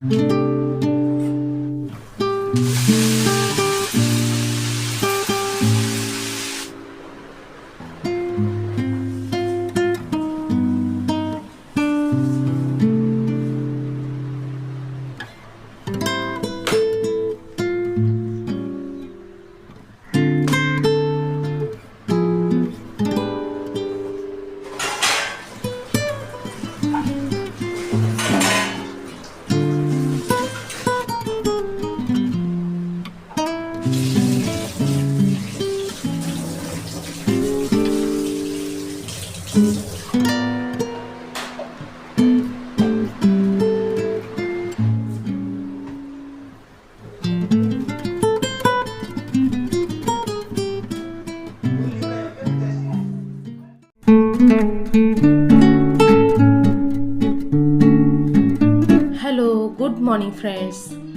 Thank mm -hmm. you.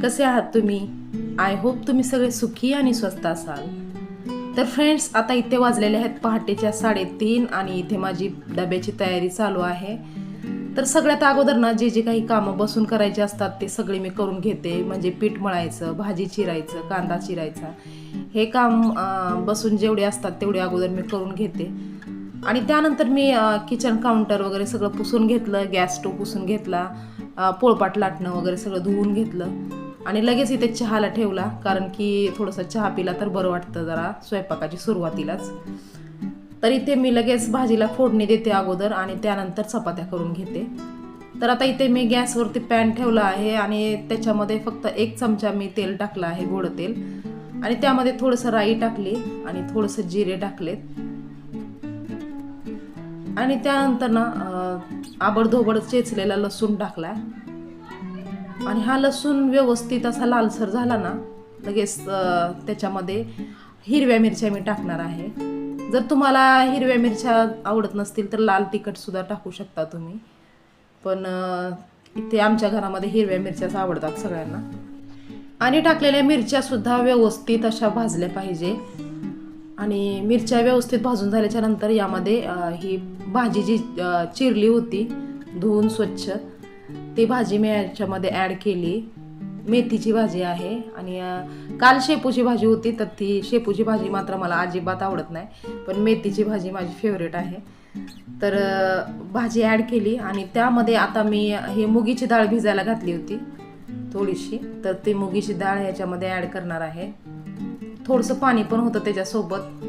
कसे आहात तुम्ही? आय होप तुम्ही सगळे सुखी आणि स्वस्त असाल. तर फ्रेंड्स आता इथे वाजलेले आहेत पहाटेच्या साडेतीन आणि इथे माझी डब्याची तयारी चालू आहे. तर सगळ्यात अगोदर ना जे जे काही कामं बसून करायचे असतात ते सगळे मी करून घेते. म्हणजे पीठ मळायचं भाजी चिरायचं कांदा चिरायचा. हे काम बसून जेवढे असतात तेवढे अगोदर मी करून घेते. आणि त्यानंतर मी किचन काउंटर वगैरे सगळं पुसून घेतलं गॅस स्टोव पुसून घेतला पोळपाट लाटणं वगैरे सगळं धुवून घेतलं. आणि लगेच इथे चहाला ठेवला कारण की थोडंसं चहा पिला तर बरं वाटतं जरा स्वयंपाकाची सुरुवातीलाच. तर इथे मी लगेच भाजीला फोडणी देते अगोदर आणि त्यानंतर चपात्या करून घेते. तर आता इथे मी गॅसवरती पॅन ठेवला आहे आणि त्याच्यामध्ये फक्त एक चमचा मी तेल टाकलं आहे गोड तेल. आणि त्यामध्ये थोडंसं राई टाकली आणि थोडंसं जिरे टाकलेत. आणि त्यानंतर ना आबडधोबड चेचलेला लसूण टाकला आणि हा लसूण व्यवस्थित असा लालसर झाला ना लगेच त्याच्यामध्ये हिरव्या मिरच्या मी टाकणार आहे. जर तुम्हाला हिरव्या मिरच्या आवडत नसतील तर लाल तिखटसुद्धा टाकू शकता तुम्ही. पण इथे आमच्या घरामध्ये हिरव्या मिरच्याच आवडतात सगळ्यांना. आणि टाकलेल्या मिरच्यासुद्धा व्यवस्थित अशा भाजल्या पाहिजे. आणि मिरच्या व्यवस्थित भाजून झाल्याच्यानंतर यामध्ये ही भाजी जी चिरली होती धुवून स्वच्छ ती भाजी मी याच्यामध्ये ॲड केली. मेथीची भाजी आहे आणि काल शेपूची भाजी होती तर ती शेपूची भाजी मात्र मला अजिबात आवडत नाही. पण मेथीची भाजी माझी फेवरेट आहे. तर भाजी ॲड केली आणि त्यामध्ये आता मी ही मुगीची डाळ भिजायला घातली होती थोडीशी. तर ती मुगीची डाळ याच्यामध्ये ॲड करणार आहे. थोडंसं पाणी पण होतं त्याच्यासोबत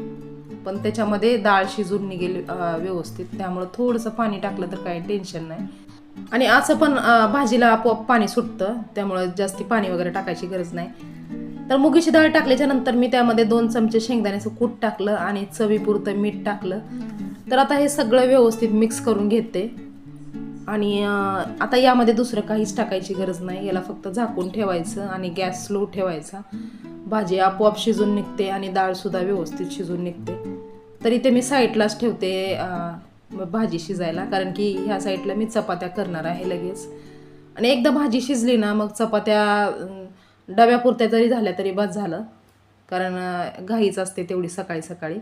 पण त्याच्यामध्ये डाळ शिजून निघेल व्यवस्थित. त्यामुळं थोडंसं पाणी टाकलं तर काही टेन्शन नाही. आणि असं पण भाजीला आपोआप पाणी सुटतं त्यामुळं जास्ती पाणी वगैरे टाकायची गरज नाही. तर मुगीची डाळ टाकल्याच्या नंतर मी त्यामध्ये दोन चमचे शेंगदाण्याचं कूट टाकलं आणि चवीपुरतं मीठ टाकलं. तर आता हे सगळं व्यवस्थित मिक्स करून घेते. आणि आता यामध्ये दुसरं काहीच टाकायची गरज नाही. याला फक्त झाकून ठेवायचं आणि गॅस स्लो ठेवायचा. भाजी आपोआप शिजून निघते आणि डाळसुद्धा व्यवस्थित शिजून निघते. तरी ते मी साईडलाच ठेवते भाजी शिजायला कारण की ह्या साईडला मी चपात्या करणार आहे लगेच. आणि एकदा भाजी शिजली ना मग चपात्या डब्यापुरत्या जरी झाल्या तरी बस झालं. कारण घाईच असते तेवढी सकाळी सकाळी.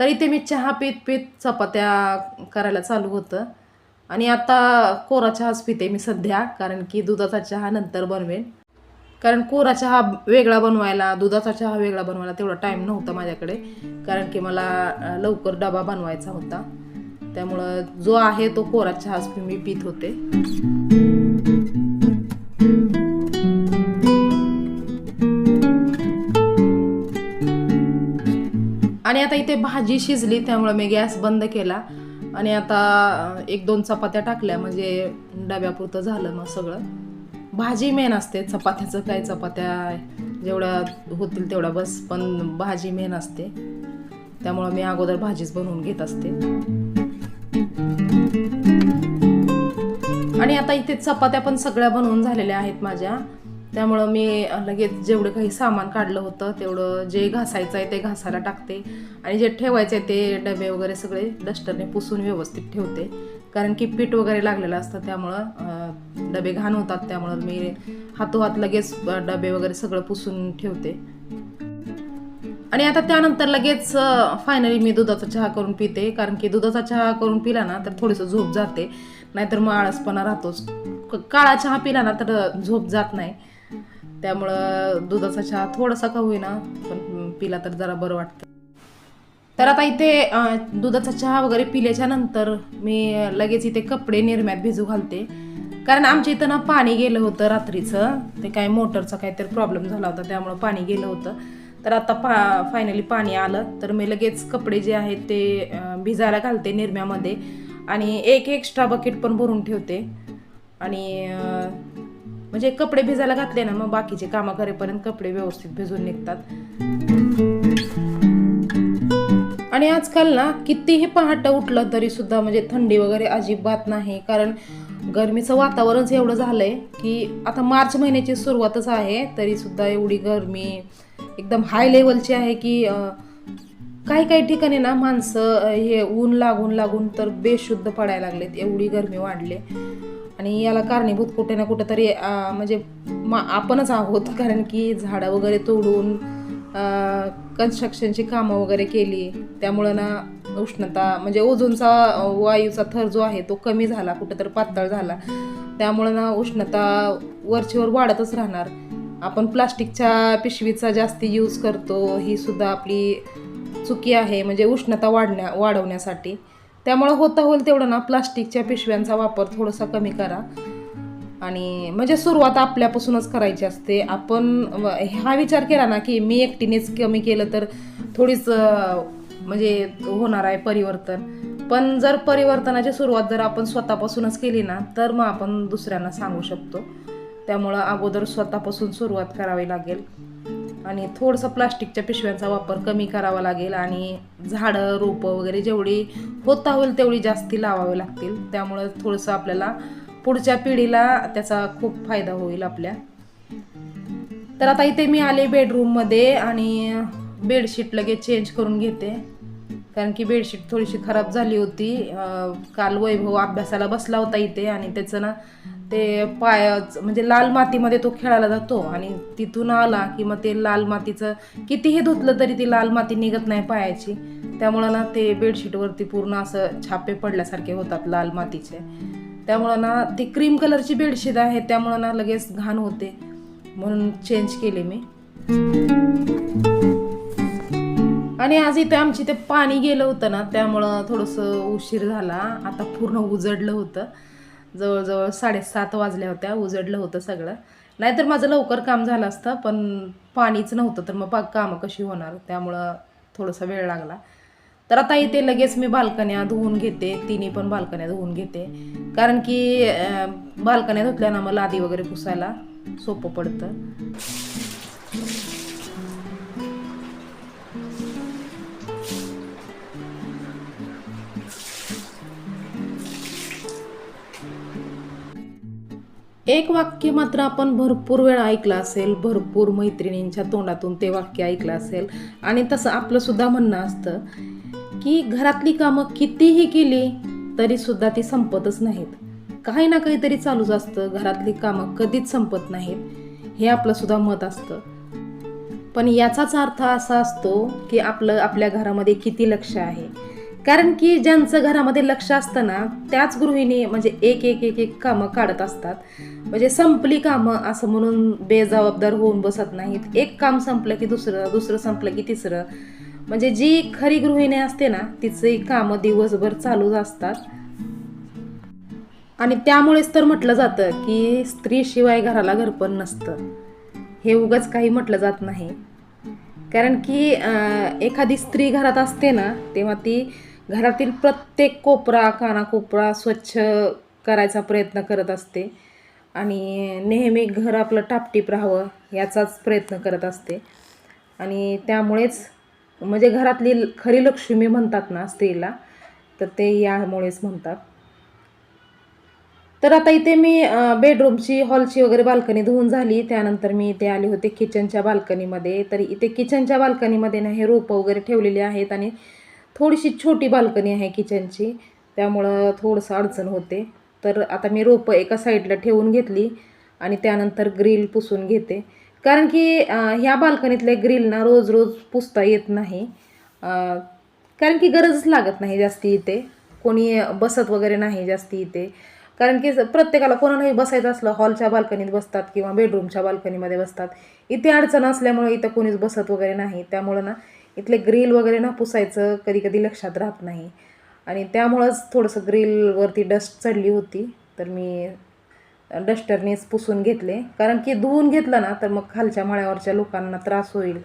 तरी ते मी चहा पीत पीत चपात्या करायला चालू होतं. आणि आता कोरा चहाच पिते मी सध्या कारण की दुधाचा चहा नंतर बनवेन. कारण कोरा चहा वेगळा बनवायला दुधाचा चहा वेगळा बनवायला तेवढा टाईम नव्हता माझ्याकडे. कारण की मला लवकर डबा बनवायचा होता. त्यामुळं जो आहे तो कोरा चहाच मी पित होते. आणि आता इथे भाजी शिजली त्यामुळं मी गॅस बंद केला. आणि आता एक दोन चपात्या टाकल्या म्हणजे डब्यापुरतं झालं मग सगळं. भाजी मेन असते चपात्याचं काय चपात्या जेवढ्या होतील तेवढ्या बस पण भाजी मेन असते. त्यामुळं मी अगोदर भाजीच बनवून घेत असते. आणि आता इथे चपात्या पण सगळ्या बनवून झालेल्या आहेत माझ्या. त्यामुळं मी लगेच जेवढं काही सामान काढलं होतं तेवढं जे घासायचं आहे ते घासायला टाकते. आणि जे ठेवायचं आहे ते डबे वगैरे सगळे डस्टरने पुसून व्यवस्थित ठेवते. कारण की पीठ वगैरे लागलेलं असतं त्यामुळं डबे घाण होतात त्यामुळं मी हातोहात लगेच डबे वगैरे सगळं पुसून ठेवते. आणि आता त्यानंतर लगेच फायनली मी दुधाचा चहा करून पिते. कारण की दुधाचा चहा करून पिला ना तर थोडंसं झोप जाते. नाहीतर मग आळसपणा राहतोच. काळा चहा पिला ना तर झोप जात नाही. त्यामुळं दुधाचा चहा थोडासा का होईना पण पिला तर जरा बरं वाटतं. तर आता इथे दुधाचा चहा वगैरे पिल्याच्या नंतर मी लगेच इथे कपडे निरम्यात भिजू घालते. कारण आमच्या इथं ना पाणी गेलं होतं रात्रीचं. ते काय मोटरचा काहीतरी प्रॉब्लेम झाला होता त्यामुळं पाणी गेलं होतं. तर आता पा फायनली पाणी आलं. तर मी लगेच कपडे जे आहेत ते भिजायला घालते निरम्यामध्ये. आणि एक एक्स्ट्रा बकेट पण भरून ठेवते. आणि म्हणजे कपडे भिजायला घातले ना मग बाकीचे कामं करेपर्यंत कपडे व्यवस्थित भिजून निघतात. आणि आजकाल ना कितीही पहाटं उठलं तरी सुद्धा म्हणजे थंडी वगैरे अजिबात नाही. कारण गरमीचं वातावरणच एवढं झालंय की आता मार्च महिन्याची सुरुवातच आहे तरी सुद्धा एवढी गरमी एकदम हाय लेवलची आहे की काही काही ठिकाणी ना माणसं हे ऊन लागून लागून तर बेशुद्ध पडायला लागलेत. एवढी गरमी वाढली. आणि याला कारणीभूत कुठे ना कुठे तरी म्हणजे मा आपणच आहोत. कारण की झाडं वगैरे तोडून कन्स्ट्रक्शनची कामं वगैरे केली. त्यामुळं ना उष्णता म्हणजे ओझोनचा वायूचा थर जो आहे तो कमी झाला कुठं तर पातळ झाला. त्यामुळं ना उष्णता वरचीवर वाढतच राहणार. आपण प्लास्टिकच्या पिशवीचा जास्ती यूज करतो. ही सुद्धा आपली चुकी आहे म्हणजे उष्णता वाढण्या वाढवण्यासाठी. त्यामुळं होता होईल तेवढं ना प्लास्टिकच्या पिशव्यांचा वापर थोडासा कमी करा. आणि म्हणजे सुरुवात आपल्यापासूनच करायची असते. आपण हा विचार केला ना की मी एकटीनेच कमी केलं तर थोडीच म्हणजे होणार आहे परिवर्तन. पण जर परिवर्तनाची सुरुवात जर आपण स्वतःपासूनच केली ना तर मग आपण दुसऱ्यांना सांगू शकतो. त्यामुळं अगोदर स्वतःपासून सुरुवात करावी लागेल. आणि थोडंसं प्लास्टिकच्या पिशव्यांचा वापर कमी करावा लागेल आणि झाडं रोपं वगैरे जेवढी होता होईल तेवढी जास्ती लावावी लागतील. त्यामुळं थोडंसं आपल्याला पुढच्या पिढीला त्याचा खूप फायदा होईल आपल्या. तर आता इथे मी आले बेडरूममध्ये आणि बेडशीट लगेच चेंज करून घेते. कारण की बेडशीट थोडीशी खराब झाली होती. काल वैभव अभ्यासाला बसला होता इथे आणि त्याचं ना ते पायाच म्हणजे लाल मातीमध्ये तो खेळायला जातो आणि तिथून आला की मग ते लाल मातीचं कितीही धुतलं तरी ती लाल माती निघत नाही पायाची. त्यामुळं ना ते बेडशीटवरती पूर्ण असं छापे पडल्यासारखे होतात लाल मातीचे. त्यामुळं ना ती क्रीम कलरची बेडशीट आहे त्यामुळं ना लगेच घाण होते. म्हणून चेंज केले मी. आणि आज इथे आमची ते पाणी गेलं होतं ना त्यामुळं थोडंसं उशीर झाला. आता पूर्ण उजडलं होतं. जवळजवळ साडेसात वाजल्या होत्या उजडलं होतं सगळं. नाहीतर माझं लवकर काम झालं असतं पण पाणीच नव्हतं तर मग बाग कामं कशी होणार? त्यामुळं थोडासा वेळ लागला. तर आता इथे लगेच मी बाल्कन्या धुवून घेते तिन्ही पण बाल्कन्या धुवून घेते. कारण की बाल्कन्या धुतल्यानं मग लादी वगैरे पुसायला सोपं पडतं. एक वाक्य मात्र आपण भरपूर वेळा ऐकलं असेल भरपूर मैत्रिणींच्या तोंडातून ते वाक्य ऐकलं असेल. आणि तसं आपलं सुद्धा म्हणणं असतं की घरातली कामं कितीही केली तरी सुद्धा ती संपतच नाहीत. काही ना काहीतरी चालूच असतं. घरातली कामं कधीच संपत नाहीत. हे आपलं सुद्धा मत असतं. पण याचाच अर्थ असा असतो की आपलं आपल्या घरामध्ये किती लक्ष आहे? कारण की ज्यांचं घरामध्ये लक्ष असतं ना त्याच गृहिणी म्हणजे एक एक एक एक कामं काढत असतात. म्हणजे संपली कामं असं म्हणून बेजबाबदार होऊन बसत नाहीत. एक काम संपलं की दुसरं दुसरं संपलं की तिसरं. म्हणजे जी खरी गृहिणी असते ना तिचे कामं दिवसभर चालूच असतात. आणि त्यामुळेच तर म्हटलं जातं की स्त्रीशिवाय घराला घरपण नसतं. हे उगाच काही म्हटलं जात नाही. कारण की एखादी स्त्री घरात असते ना तेव्हा ती घरातील प्रत्येक कोपरा कानाकोपरा स्वच्छ करायचा प्रयत्न करत असते. आणि नेहमी घर आपलं टापटीप राहावं याचाच प्रयत्न करत असते. आणि त्यामुळेच म्हणजे घरातली खरी लक्ष्मी म्हणतात ना स्त्रीला तर ते यामुळेच म्हणतात. तर आता इथे मी बेडरूमची हॉलची वगैरे बाल्कनी धुवून झाली. त्यानंतर मी इथे आले होते किचनच्या बाल्कनीमध्ये. तर इथे किचनच्या बाल्कनीमध्ये ना हे रोपं वगैरे ठेवलेली आहेत. आणि थोडीशी छोटी बाल्कनी आहे किचनची. त्यामुळं थोडंसं अडचण होते. तर आता मी रोपं एका साईडला ठेवून घेतली आणि त्यानंतर ग्रिल पुसून घेते. कारण की ह्या बाल्कनीतल्या ग्रिलना रोज रोज पुसता येत नाही. कारण की गरजच लागत नाही जास्ती इथे. कोणी बसत वगैरे नाही जास्ती इथे. कारण की प्रत्येकाला कोणालाही बसायचं असलं हॉलच्या बाल्कनीत बसतात किंवा बेडरूमच्या बाल्कनीमध्ये बसतात. इथे अडचण असल्यामुळे इथं कोणीच बसत वगैरे नाही. त्यामुळं ना इथले ग्रिल वगैरे ना पुसायचं कधी कधी लक्षात राहत नाही. आणि त्यामुळंच थोडंसं ग्रिलवरती डस्ट चढली होती. तर मी डस्टरनेच पुसून घेतले. कारण की धुवून घेतलं ना तर मग खालच्या मळ्यावरच्या लोकांना त्रास होईल.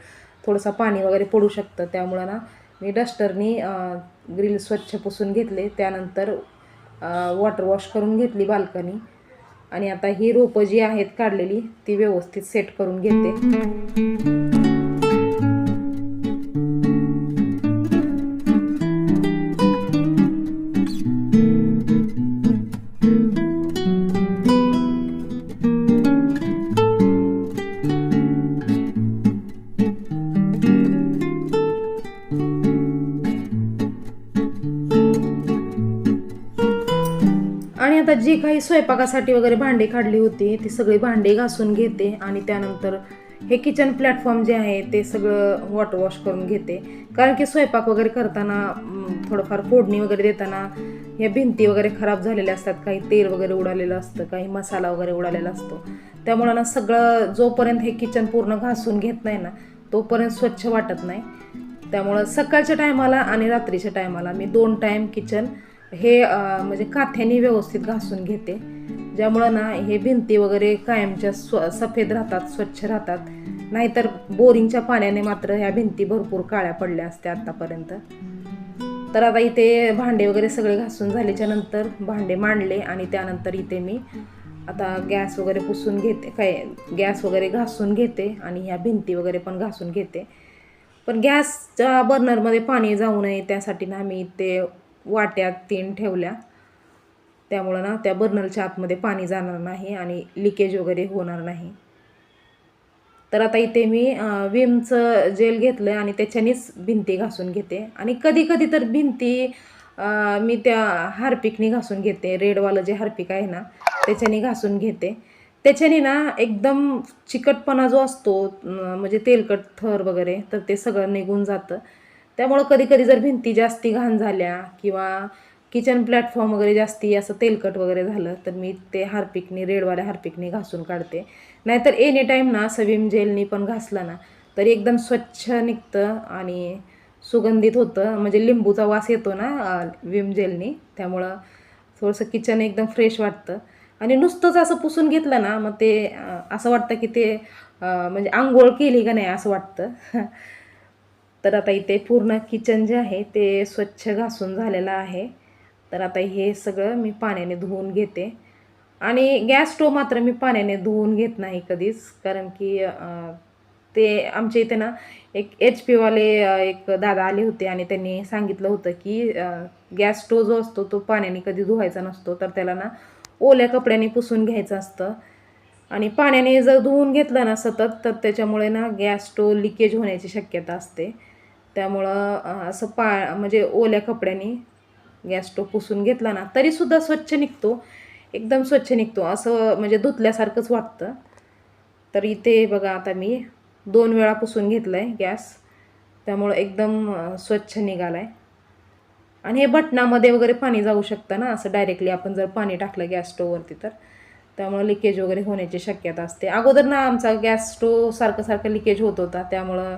थोडंसं पाणी वगैरे पडू शकतं. त्यामुळं ना मी डस्टरनी ग्रिल स्वच्छ पुसून घेतले. त्यानंतर वॉटर वॉश करून घेतली बाल्कनी. आणि आता ही रोपं जी आहेत काढलेली ती व्यवस्थित सेट करून घेते. आता जी काही स्वयंपाकासाठी वगैरे भांडी काढली होती ती सगळी भांडी घासून घेते आणि त्यानंतर हे किचन प्लॅटफॉर्म जे आहे ते सगळं वॉटर वॉश करून घेते. कारण की स्वयंपाक वगैरे करताना थोडंफार फोडणी वगैरे देताना या भिंती वगैरे खराब झालेल्या असतात. काही तेल वगैरे उडालेलं असतं काही मसाला वगैरे उडालेला असतो. त्यामुळं ना सगळं जोपर्यंत हे किचन पूर्ण घासून घेत नाही ना तोपर्यंत स्वच्छ वाटत नाही. त्यामुळं सकाळच्या टायमाला आणि रात्रीच्या टायमाला मी दोन टाईम किचन हे म्हणजे काथ्याने व्यवस्थित घासून घेते. ज्यामुळं ना हे भिंती वगैरे कायमच्या स्व सफेद राहतात स्वच्छ राहतात. नाहीतर बोरिंगच्या पाण्याने मात्र ह्या भिंती भरपूर काळ्या पडल्या असत्या आत्तापर्यंत तर आता इथे भांडे वगैरे सगळे घासून झाल्याच्यानंतर भांडे मांडले आणि त्यानंतर इथे मी आता गॅस वगैरे पुसून घेते काय गॅस वगैरे घासून घेते आणि ह्या भिंती वगैरे पण घासून घेते. पण गॅसच्या बर्नरमध्ये पाणी जाऊ नये त्यासाठी ना मी ते वाट्यात तीन ठेवल्या. त्यामुळं ना त्या बर्नरच्या आतमध्ये पाणी जाणार नाही आणि लिकेज वगैरे होणार नाही. तर आता इथे मी विमचं जेल घेतलं आणि त्याच्यानेच भिंती घासून घेते. आणि कधी कधी तर भिंती मी त्या हार्पिकनी घासून घेते. रेडवालं जे हार्पिक आहे ना त्याच्याने घासून घेते. त्याच्याने ना एकदम चिकटपणा जो असतो म्हणजे तेलकट थर वगैरे तर ते सगळं निघून जातं. त्यामुळं कधी कधी जर भिंती जास्ती घाण झाल्या किंवा किचन प्लॅटफॉर्म वगैरे जास्ती असं तेलकट वगैरे झालं तर मी ते हार्पिकनी रेडवाल्या हार्पिकनी घासून काढते. नाहीतर एनी टाईम ना असं विम जेलनी पण घासलं ना तरी एकदम स्वच्छ निघतं आणि सुगंधित होतं. म्हणजे लिंबूचा वास येतो ना विम जेलनी त्यामुळं थोडंसं किचन एकदम फ्रेश वाटतं. आणि नुसतंच असं पुसून घेतलं ना मग ते असं वाटतं की ते म्हणजे आंघोळ केली का नाही असं वाटतं. तर आता इथे पूर्ण किचन जे आहे ते स्वच्छ घासून झालेलं आहे. तर आता हे सगळं मी पाण्याने धुवून घेते. आणि गॅस स्टोव मात्र मी पाण्याने धुवून घेत नाही कधीच कारण की ते आमच्या इथे ना एक एच पीवाले एक दादा आले होते आणि त्यांनी सांगितलं होतं की गॅस स्टोव जो असतो तो पाण्याने कधी धुवायचा नसतो. तर त्याला ना ओल्या कपड्याने पुसून घ्यायचं असतं. आणि पाण्याने जर धुवून घेतलं ना सतत तर त्याच्यामुळे ना गॅस स्टोव लिकेज होण्याची शक्यता असते. त्यामुळं असं पा म्हणजे ओल्या कपड्याने गॅस स्टोव पुसून घेतला ना तरीसुद्धा स्वच्छ निघतो. एकदम स्वच्छ निघतो. असं म्हणजे धुतल्यासारखंच वाटतं. तर इथे बघा आता मी दोन वेळा पुसून घेतलं आहे गॅस. त्यामुळं एकदम स्वच्छ निघाला आहे आणि हे बटनामध्ये वगैरे पाणी जाऊ शकतं ना असं डायरेक्टली आपण जर पाणी टाकलं गॅस स्टोववरती तर. त्यामुळं लिकेज वगैरे होण्याची शक्यता असते. अगोदर ना आमचा गॅस स्टोव सारखं सारखं लिकेज होत होता. त्यामुळं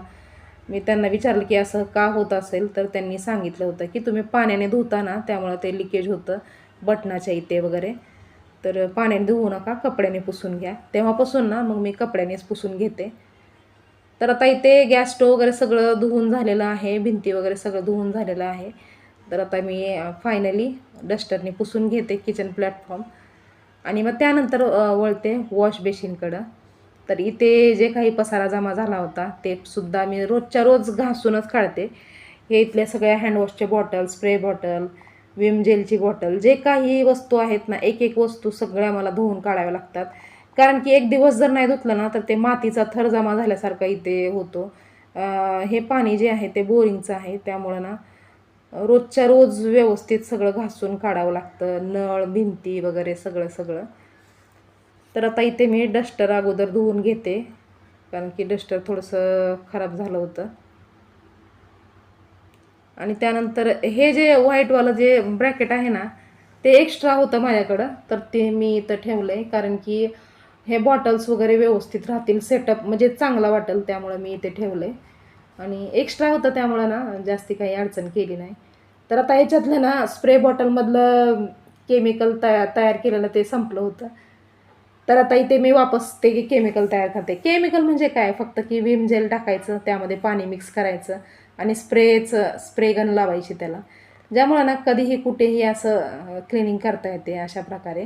मी त्यांना विचारलं की असं का होत असेल तर त्यांनी सांगितलं होतं की तुम्ही पाण्याने धुता ना त्यामुळं ते लिकेज होतं बटनाच्या इथे वगैरे. तर पाण्याने धुवू नका कपड्याने पुसून घ्या. तेव्हापासून ना मग मी कपड्यानेच पुसून घेते. तर आता इथे गॅस स्टोव वगैरे सगळं धुवून झालेलं आहे भिंती वगैरे सगळं धुवून झालेलं आहे. तर आता मी फायनली डस्टरने पुसून घेते किचन प्लॅटफॉर्म आणि मग त्यानंतर वळते वॉश बेसिनकडं तर इथे जे काही पसारा जमा झाला होता ते सुद्धा मी रोजच्या रोज घासूनच काढते. हे इथल्या सगळ्या हँडवॉशचे बॉटल स्प्रे बॉटल विम जेलची बॉटल जे काही वस्तू आहेत ना एक एक वस्तू सगळ्या मला धुवून काढाव्या लागतात. कारण की एक दिवस जर नाही धुतलं ना तर ते मातीचा थर जमा झाल्यासारखा इथे होतो. हे पाणी जे आहे ते बोरिंगचं आहे त्यामुळं ना रोजच्या रोज व्यवस्थित सगळं घासून काढावं लागतं. नळ भिंती वगैरे सगळं सगळं. तर आता इथे मी डस्टर अगोदर धुवून घेते कारण की डस्टर थोडंसं खराब झालं होतं. आणि त्यानंतर हे जे व्हाईटवालं जे ब्रॅकेट आहे ना ते एक्स्ट्रा होतं माझ्याकडं तर ते मी इथं ठेवलं आहे कारण की हे बॉटल्स वगैरे व्यवस्थित राहतील सेटअप म्हणजे चांगला वाटेल त्यामुळं मी इथे ठेवलं आहे आणि एक्स्ट्रा होतं त्यामुळं ना जास्ती काही अडचण केली नाही. तर आता याच्यातलं ना स्प्रे बॉटलमधलं केमिकल तया तयार केलेलं ते संपलं होतं. तर आता इथे मी वापस ते केमिकल तयार करते. केमिकल म्हणजे काय? फक्त की विम जेल टाकायचं त्यामध्ये पाणी मिक्स करायचं आणि स्प्रेचं स्प्रे गन लावायची त्याला. ज्यामुळं ना कधीही कुठेही असं क्लिनिंग करता येते अशा प्रकारे.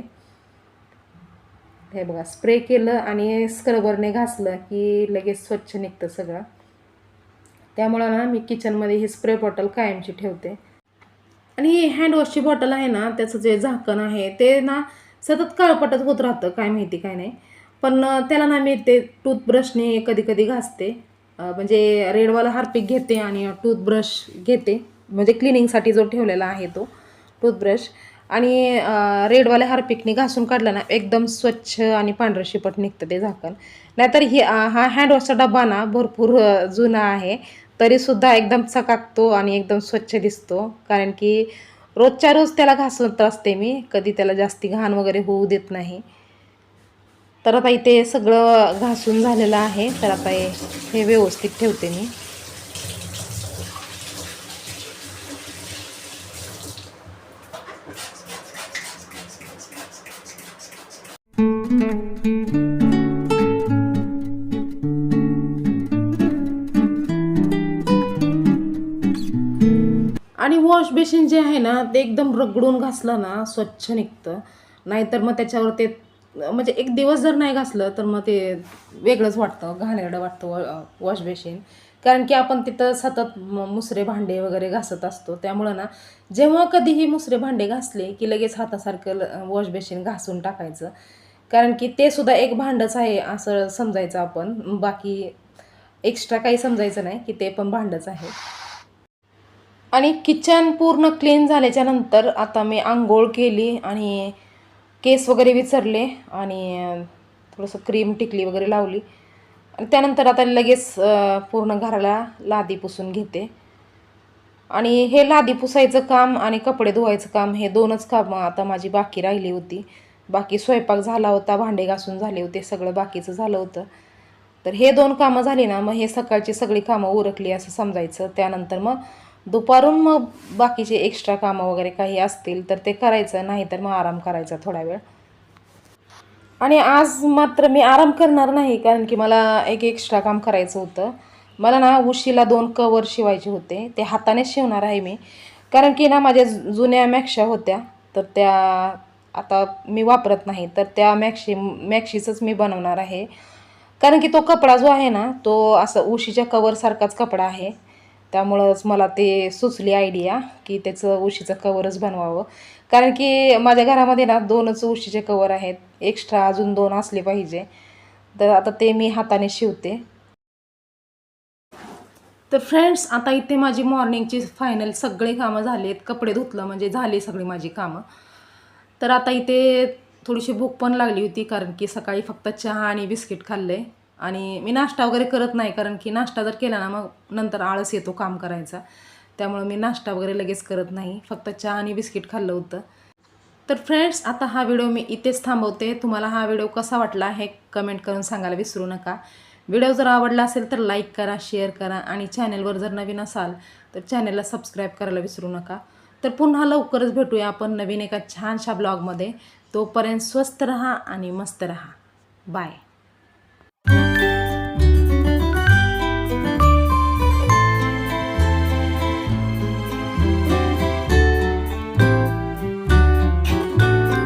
हे बघा स्प्रे केलं आणि स्क्रबरने घासलं की लगेच स्वच्छ निघतं सगळं. त्यामुळं ना मी किचनमध्ये ही स्प्रे बॉटल कायमची ठेवते. आणि ही हँडवॉशची बॉटल आहे ना त्याचं जे झाकण आहे ते ना सतत काळपटच होत राहतं काय माहिती काय नाही. पण त्याला ना मी ते टूथब्रशने कधी कधी घासते. म्हणजे रेडवाला हार्पिक घेते आणि टूथब्रश घेते. म्हणजे क्लिनिंगसाठी जो ठेवलेला आहे तो टूथब्रश आणि रेडवाल्या हार्पिकने घासून काढला ना एकदम स्वच्छ आणि पांढरं शिपट निघतं ते झाकण. नाहीतर हे हा हँडवॉशचा डबा ना भरपूर जुना आहे तरीसुद्धा एकदम चकाकतो आणि एकदम स्वच्छ दिसतो. कारण की रोजच्या रोज त्याला घासत असते मी. कधी त्याला जास्ती घाण वगैरे होऊ देत नाही. तर आता इथे सगळं घासून झालेलं आहे. तर आता हे हे व्यवस्थित ठेवते मी. वॉश बेसिन जे आहे ना ते एकदम रगडून घासलं ना स्वच्छ निघतं. नाहीतर मग त्याच्यावर ते म्हणजे एक दिवस जर नाही घासलं तर मग ते वेगळंच वाटतं घाणेरडं वाटतं वॉश बेसिन कारण की आपण तिथं सतत मुसरे भांडे वगैरे घासत असतो. त्यामुळं ना जेव्हा कधीही मुसरे भांडे घासले की लगेच हातासारखं वॉश बेसिन घासून टाकायचं. कारण की ते सुद्धा एक भांडंच आहे असं समजायचं आपण. बाकी एक्स्ट्रा काही समजायचं नाही की ते पण भांडंच आहे. आणि किचन पूर्ण क्लीन झाल्याच्यानंतर आता मी आंघोळ केली आणि केस वगैरे विसरले आणि थोडंसं क्रीम टिकली वगैरे लावली. आणि त्यानंतर आता लगेच पूर्ण घराला लादी पुसून घेते. आणि हे लादी पुसायचं काम आणि कपडे धुवायचं काम हे दोनच कामं आता माझी बाकी राहिली होती. बाकी स्वयंपाक झाला होता भांडे घासून झाले होते सगळं बाकीचं झालं होतं. तर हे दोन कामं झाली ना मग हे सकाळची सगळी कामं उरकली असं समजायचं. त्यानंतर मग दुपारून मग बाकीचे एक्स्ट्रा कामं वगैरे काही असतील तर ते करायचं नाही तर मग आराम करायचा थोडा वेळ. आणि आज मात्र मी आराम करणार नाही कारण की मला एक एक्स्ट्रा काम करायचं होतं. मला ना उशीला दोन कवर शिवायचे होते ते हातानेच शिवणार आहे मी. कारण की ना माझ्या जुन्या मॅक्शा होत्या तर त्या आता मी वापरत नाही तर त्या मॅक्शी मॅक्शीचंच मी बनवणार आहे. कारण की तो कपडा जो आहे ना तो असं उशीच्या कवरसारखाच कपडा आहे. त्यामुळंच मला ते सुचली आयडिया की त्याचं उशीचं कवरच बनवावं. कारण की माझ्या घरामध्ये ना दोनच उशीचे कवर आहेत. एक्स्ट्रा अजून दोन असले पाहिजे. तर आता ते मी हाताने शिवते. तर फ्रेंड्स आता इथे माझी मॉर्निंगची फायनल सगळी कामं झाली आहेत कपडे धुतलं म्हणजे झाली सगळी माझी कामं. तर आता इथे थोडीशी भूक पण लागली होती कारण की सकाळी फक्त चहा आणि बिस्किट खाल्लं. आहे आणि मी नाश्ता वगैरे करत नाही कारण की नाश्ता जर केला ना मग नंतर आळस येतो काम करायचा. त्यामुळं मी नाश्ता वगैरे लगेच करत नाही फक्त चहा आणि बिस्किट खाल्लं होतं. तर फ्रेंड्स आता हा व्हिडिओ मी इथेच थांबवते. तुम्हाला हा व्हिडिओ कसा वाटला हे कमेंट करून सांगायला विसरू नका. व्हिडिओ जर आवडला असेल तर लाईक करा शेअर करा आणि चॅनलवर जर नवीन असाल तर चॅनलला सबस्क्राईब करायला विसरू नका. तर पुन्हा लवकरच भेटूया आपण नवीन एका छानशा ब्लॉगमध्ये. तोपर्यंत स्वस्त रहा आणि मस्त रहा. बाय.